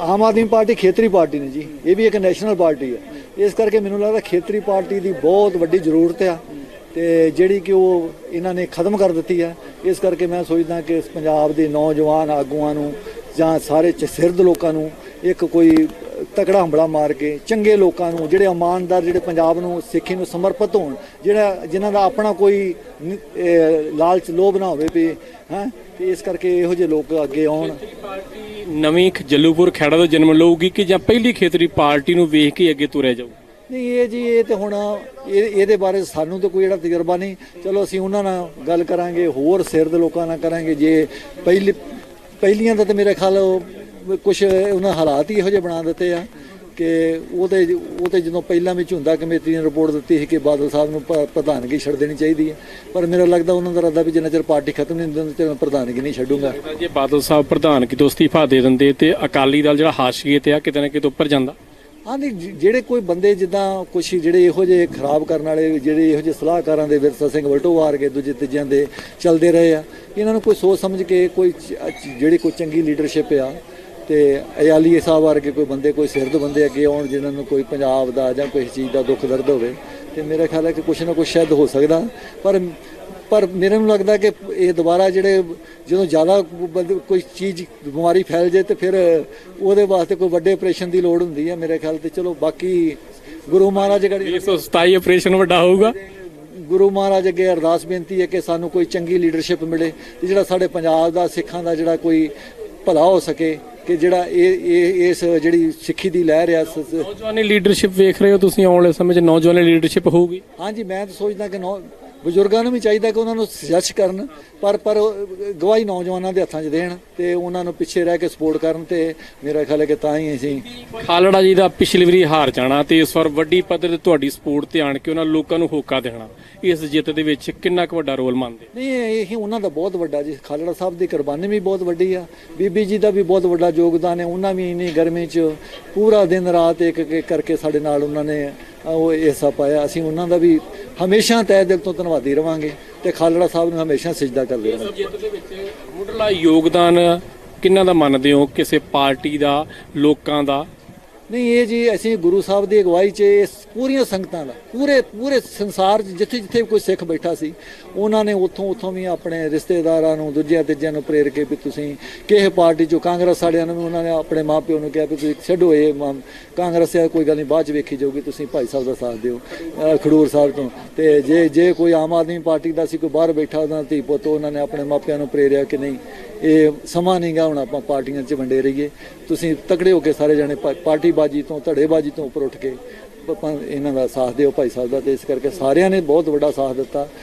Aam Aadmi party ਖੇਤਰੀ party ਨੇ ਜੀ, ਇਹ ਵੀ ਇੱਕ ਨੈਸ਼ਨਲ ਪਾਰਟੀ ਹੈ। ਇਸ ਕਰਕੇ ਮੈਨੂੰ ਲੱਗਦਾ ਖੇਤਰੀ ਪਾਰਟੀ ਦੀ ਬਹੁਤ ਵੱਡੀ ਜ਼ਰੂਰਤ ਆ ਤੇ ਜਿਹੜੀ ਕਿ ਉਹ ਇਹਨਾਂ ਨੇ ਖਤਮ ਕਰ ਦਿੱਤੀ ਹੈ। ਇਸ ਕਰਕੇ ਮੈਂ ਸੋਚਦਾ ਕਿ ਇਸ ਪੰਜਾਬ ਦੇ ਨੌਜਵਾਨ ਆਗੂਆਂ ਨੂੰ ਜਾਂ ਸਾਰੇ ਚ- ਸਿਰਦ ਲੋਕਾਂ ਨੂੰ ਇੱਕ ਕੋਈ ਤਕੜਾ ਹੰਬੜਾ ਮਾਰ ਕੇ ਚੰਗੇ ਲੋਕਾਂ ਨੂੰ ਜਿਹੜੇ ਇਮਾਨਦਾਰ ਜਿਹੜੇ ਪੰਜਾਬ ਨੂੰ ਸਿੱਖੀ ਨੂੰ ਸਮਰਪਿਤ ਹੋਣ ਜਿਹੜਾ ਜਿਨ੍ਹਾਂ ਦਾ ਆਪਣਾ ਕੋਈ ਲਾਲਚ ਲੋਭ ਨਾ ਹੋਵੇ ਵੀ ਹੈ ਤੇ ਇਸ ਕਰਕੇ ਇਹੋ ਜਿਹੇ ਲੋਕ ਅੱਗੇ ਆਉਣ। ਨਵੀਂ ਜੱਲੂਪੁਰ ਖੇੜਾ ਤੋਂ ਜਨਮ ਲਊਗੀ ਕਿ ਜਾਂ ਪਹਿਲੀ ਖੇਤਰੀ ਪਾਰਟੀ ਨੂੰ ਵੇਖ ਕੇ ਅੱਗੇ ਤੁਰਿਆ ਜਾਊ? ਨਹੀਂ ਇਹ ਜੀ ਇਹ ਤੇ ਹੁਣ ਇਹ ਇਹਦੇ ਬਾਰੇ ਸਾਨੂੰ ਤਾਂ ਕੋਈ ਜਿਹੜਾ ਤਜਰਬਾ ਨਹੀਂ। ਚਲੋ ਅਸੀਂ ਉਹਨਾਂ ਨਾਲ ਗੱਲ ਕਰਾਂਗੇ ਹੋਰ ਸਿਰ ਦੇ ਲੋਕਾਂ ਨਾਲ ਕਰਾਂਗੇ। ਜੇ ਪਹਿਲੀ ਪਹਿਲੀਆਂ ਦਾ ਤੇ ਮੇਰੇ ਖਿਆਲ ਕੁਝ ਉਹਨਾਂ ਹਾਲਾਤ ਹੀ ਇਹੋ ਜਿਹੇ ਬਣਾ ਦਿੱਤੇ ਆ ਕਿ ਉਹ ਤੇ ਉਹ ਤੇ ਜਦੋਂ ਪਹਿਲਾਂ ਵਿੱਚ ਹੁੰਦਾ ਕਮੇਟੀ ਨੇ ਰਿਪੋਰਟ ਦਿੱਤੀ ਸੀ ਕਿ ਬਾਦਲ ਸਾਹਿਬ ਨੂੰ ਪ੍ਰਧਾਨਗੀ ਛੱਡ ਦੇਣੀ ਚਾਹੀਦੀ ਹੈ। ਪਰ ਮੇਰਾ ਲੱਗਦਾ ਉਹਨਾਂ ਦਾ ਇਰਾਦਾ ਵੀ ਜਿੰਨਾ ਚਿਰ ਪਾਰਟੀ ਖਤਮ ਨਹੀਂ ਹੁੰਦੀ ਉਹਨਾਂ ਚਿਰ ਮੈਂ ਪ੍ਰਧਾਨਗੀ ਨਹੀਂ ਛੱਡੂੰਗਾ। ਜੇ ਬਾਦਲ ਸਾਹਿਬ ਪ੍ਰਧਾਨਗੀ ਤੋਂ ਅਸਤੀਫਾ ਦੇ ਦਿੰਦੇ ਤੇ ਅਕਾਲੀ ਦਲ ਜਿਹੜਾ ਹਾਸ਼ੀਏ ਤੇ ਆ ਕਿਤੇ ਨਾ ਕਿਤੇ ਉੱਪਰ ਜਾਂਦਾ। ਹਾਂ ਨਹੀਂ ਜਿਹੜੇ ਕੋਈ ਬੰਦੇ ਜਿੱਦਾਂ ਕੁਛ ਜਿਹੜੇ ਇਹੋ ਜਿਹੇ ਖਰਾਬ ਕਰਨ ਵਾਲੇ ਜਿਹੜੇ ਇਹੋ ਜਿਹੇ ਸਲਾਹਕਾਰਾਂ ਦੇ ਵਿਰਸਾ ਸਿੰਘ ਵਲਟੋਵਾਰ ਕੇ ਦੂਜੇ ਤੀਜਿਆਂ ਦੇ ਚੱਲਦੇ ਰਹੇ ਆ ਇਹਨਾਂ ਨੂੰ ਕੋਈ ਸੋਚ ਸਮਝ ਕੇ ਕੋਈ ਜਿਹੜੀ ਕੋਈ ਚੰਗੀ ਲੀਡਰਸ਼ਿਪ ਆ ਤੇ ਅਯਾਲੀਏ ਸਾਹਿਬ ਵਰਗੇ ਕੋਈ ਬੰਦੇ ਕੋਈ ਸਿਰਦ ਬੰਦੇ ਅੱਗੇ ਆਉਣ ਜਿਨ੍ਹਾਂ ਨੂੰ ਕੋਈ ਪੰਜਾਬ ਦਾ ਜਾਂ ਕੋਈ ਚੀਜ਼ ਦਾ ਦੁੱਖ ਦਰਦ ਹੋਵੇ ਤੇ ਮੇਰਾ ਖਿਆਲ ਹੈ ਕਿ ਕੁਛ ਨਾ ਕੁਛ ਸ਼ਾਇਦ ਹੋ ਸਕਦਾ। ਪਰ ਪਰ ਮੇਰੇ ਨੂੰ ਲੱਗਦਾ ਕਿ ਇਹ ਦੁਬਾਰਾ ਜਿਹੜੇ ਜਦੋਂ ਜ਼ਿਆਦਾ ਕੋਈ ਚੀਜ਼ ਬਿਮਾਰੀ ਫੈਲ ਜਾਏ ਤੇ ਫਿਰ ਉਹਦੇ ਵਾਸਤੇ ਕੋਈ ਵੱਡੇ ਆਪਰੇਸ਼ਨ ਦੀ ਲੋੜ ਹੁੰਦੀ ਹੈ ਮੇਰੇ ਖਿਆਲ ਤੇ। ਚਲੋ ਬਾਕੀ ਗੁਰੂ ਮਹਾਰਾਜ ਗੜੀ 127 ਆਪਰੇਸ਼ਨ ਵੱਡਾ ਹੋਊਗਾ। ਗੁਰੂ ਮਹਾਰਾਜ ਅੱਗੇ ਅਰਦਾਸ ਬੇਨਤੀ ਹੈ ਕਿ ਸਾਨੂੰ ਕੋਈ ਚੰਗੀ ਲੀਡਰਸ਼ਿਪ ਮਿਲੇ ਤੇ ਜਿਹੜਾ ਸਾਡੇ ਪੰਜਾਬ ਦਾ ਸਿੱਖਾਂ ਦਾ ਜਿਹੜਾ ਕੋਈ ਭਲਾ ਹੋ ਸਕੇ। ਕਿ ਜਿਹੜਾ ਇਹ ਇਹ ਇਸ ਜਿਹੜੀ ਸਿੱਖੀ ਦੀ ਲਹਿਰ ਆ ਸ- ਸ- ਨੌਜਵਾਨੀ ਲੀਡਰਸ਼ਿਪ ਵੇਖ ਰਹੇ ਹੋ ਤੁਸੀਂ ਆਉਣ ਵਾਲੇ ਸਮੇਂ 'ਚ ਨੌਜਵਾਨੀ ਲੀਡਰਸ਼ਿਪ ਹੋਊਗੀ? ਹਾਂਜੀ ਮੈਂ ਤਾਂ ਸੋਚਦਾ ਕਿ ਨੌ ਬਜ਼ੁਰਗਾਂ ਨੂੰ ਵੀ ਚਾਹੀਦਾ ਕਿ ਉਹਨਾਂ ਨੂੰ ਸੁਜੈਸਟ ਕਰਨ ਪਰ ਪਰ ਗਵਾਹੀ ਨੌਜਵਾਨਾਂ ਦੇ ਹੱਥਾਂ 'ਚ ਦੇਣ ਤੇ ਉਹਨਾਂ ਨੂੰ ਪਿੱਛੇ ਰਹਿ ਕੇ ਸਪੋਰਟ ਕਰਨ ਤੇ ਮੇਰਾ ਖਿਆਲ ਹੈ ਕਿ ਤਾਂ ਹੀ ਅਸੀਂ ਖਾਲੜਾ ਜੀ ਦਾ ਪਿਛਲੀ ਵਾਰੀ ਹਾਰ ਜਾਣਾ ਤੇ ਇਸ ਵਾਰ ਵੱਡੀ ਪੱਧਰ ਤੇ ਤੁਹਾਡੀ ਸਪੋਰਟ ਤੇ ਆਣ ਕੇ ਉਹਨਾਂ ਲੋਕਾਂ ਨੂੰ ਹੋਕਾ ਦੇਣਾ। ਇਸ ਜਿੱਤ ਦੇ ਵਿੱਚ ਕਿੰਨਾ ਕੁ ਵੱਡਾ ਰੋਲ ਮੰਨਦੇ? ਨਹੀਂ ਇਹ ਉਹਨਾਂ ਦਾ ਬਹੁਤ ਵੱਡਾ ਜੀ। ਖਾਲੜਾ ਸਾਹਿਬ ਦੀ ਕੁਰਬਾਨੀ ਵੀ ਬਹੁਤ ਵੱਡੀ ਆ। ਬੀਬੀ ਜੀ ਦਾ ਵੀ ਬਹੁਤ ਵੱਡਾ ਯੋਗਦਾਨ ਹੈ। ਉਹਨਾਂ ਵੀ ਇੰਨੀ ਗਰਮੀ 'ਚ ਪੂਰਾ ਦਿਨ ਰਾਤ ਇੱਕ ਇੱਕ ਕਰਕੇ ਸਾਡੇ ਨਾਲ ਉਹਨਾਂ ਨੇ ਉਹ ਹਿੱਸਾ ਪਾਇਆ। ਅਸੀਂ ਉਹਨਾਂ ਦਾ ਵੀ ਹਮੇਸ਼ਾ ਤਹਿ ਦਿਲ ਤੋਂ ਧੰਨਵਾਦੀ ਰਵਾਂਗੇ ਤੇ ਖਾਲੜਾ ਸਾਹਿਬ ਨੂੰ ਹਮੇਸ਼ਾ ਸਜਦਾ ਕਰਦੇ ਰਵਾਂਗੇ। ਜਿੱਤ ਦੇ ਵਿੱਚ ਮੁੱਢਲਾ ਯੋਗਦਾਨ ਕਿੰਨਾ ਦਾ ਮੰਨਦੇ ਹੋ? ਕਿਸੇ ਪਾਰਟੀ ਦਾ ਲੋਕਾਂ ਦਾ? ਨਹੀਂ, ਇਹ ਜੀ ਅਸੀਂ ਗੁਰੂ ਸਾਹਿਬ ਦੀ ਅਗਵਾਈ 'ਚ ਇਸ ਪੂਰੀਆਂ ਸੰਗਤਾਂ ਦਾ ਪੂਰੇ ਪੂਰੇ ਸੰਸਾਰ 'ਚ, ਜਿੱਥੇ ਜਿੱਥੇ ਕੋਈ ਸਿੱਖ ਬੈਠਾ ਸੀ, ਉਹਨਾਂ ਨੇ ਉੱਥੋਂ ਉੱਥੋਂ ਵੀ ਆਪਣੇ ਰਿਸ਼ਤੇਦਾਰਾਂ ਨੂੰ, ਦੂਜਿਆਂ ਤੀਜਿਆਂ ਨੂੰ ਪ੍ਰੇਰ ਕੇ ਵੀ ਤੁਸੀਂ ਕਿਸੇ ਪਾਰਟੀ 'ਚੋਂ ਕਾਂਗਰਸ ਵਾਲਿਆਂ ਨੂੰ ਵੀ ਉਹਨਾਂ ਨੇ ਆਪਣੇ ਮਾਪਿਓ ਨੂੰ ਕਿਹਾ ਵੀ ਤੁਸੀਂ ਛੱਡੋ ਇਹ ਮ- ਕਾਂਗਰਸ ਆ ਕੋਈ ਗੱਲ ਨਹੀਂ, ਬਾਅਦ 'ਚ ਵੇਖੀ ਜਾਊਗੀ, ਤੁਸੀਂ ਭਾਈ ਸਾਹਿਬ ਦਾ ਸਾਥ ਦਿਓ ਖਡੂਰ ਸਾਹਿਬ ਤੋਂ। ਤੇ ਜੇ ਜੇ ਕੋਈ ਆਮ ਆਦਮੀ ਪਾਰਟੀ ਦਾ ਸੀ, ਕੋਈ ਬਾਹਰ ਬੈਠਾ ਉਹਨਾਂ ਧੀ ਪੁੱਤ ਉਹਨਾਂ ਨੇ ਆਪਣੇ ਮਾਪਿਆਂ ਨੂੰ ਪ੍ਰੇਰਿਆ ਕਿ ਨਹੀਂ ਇਹ ਸਮਾਂ ਨਹੀਂ ਗਾ, ਹੁਣ ਆਪਾਂ ਪਾਰਟੀਆਂ 'ਚ ਵੰਡੇ ਰਹੀਏ। ਤੁਸੀਂ ਤਕੜੇ ਹੋ ਕੇ ਸਾਰੇ ਜਾਣੇ ਪਾਰਟੀ ਬਾਜੀ ਤੋਂ, ਧੜੇਬਾਜੀ ਤੋਂ ਉੱਪਰ ਉੱਠ ਕੇ, ਆਪਾਂ ਇਹਨਾਂ ਦਾ ਸਾਥ ਦਿਓ ਭਾਈ ਸਾਹਿਬ ਦਾ, ਤੇ ਇਸ ਕਰਕੇ ਸਾਰਿਆਂ ਨੇ ਬਹੁਤ ਵੱਡਾ ਸਾਥ ਦਿੱਤਾ।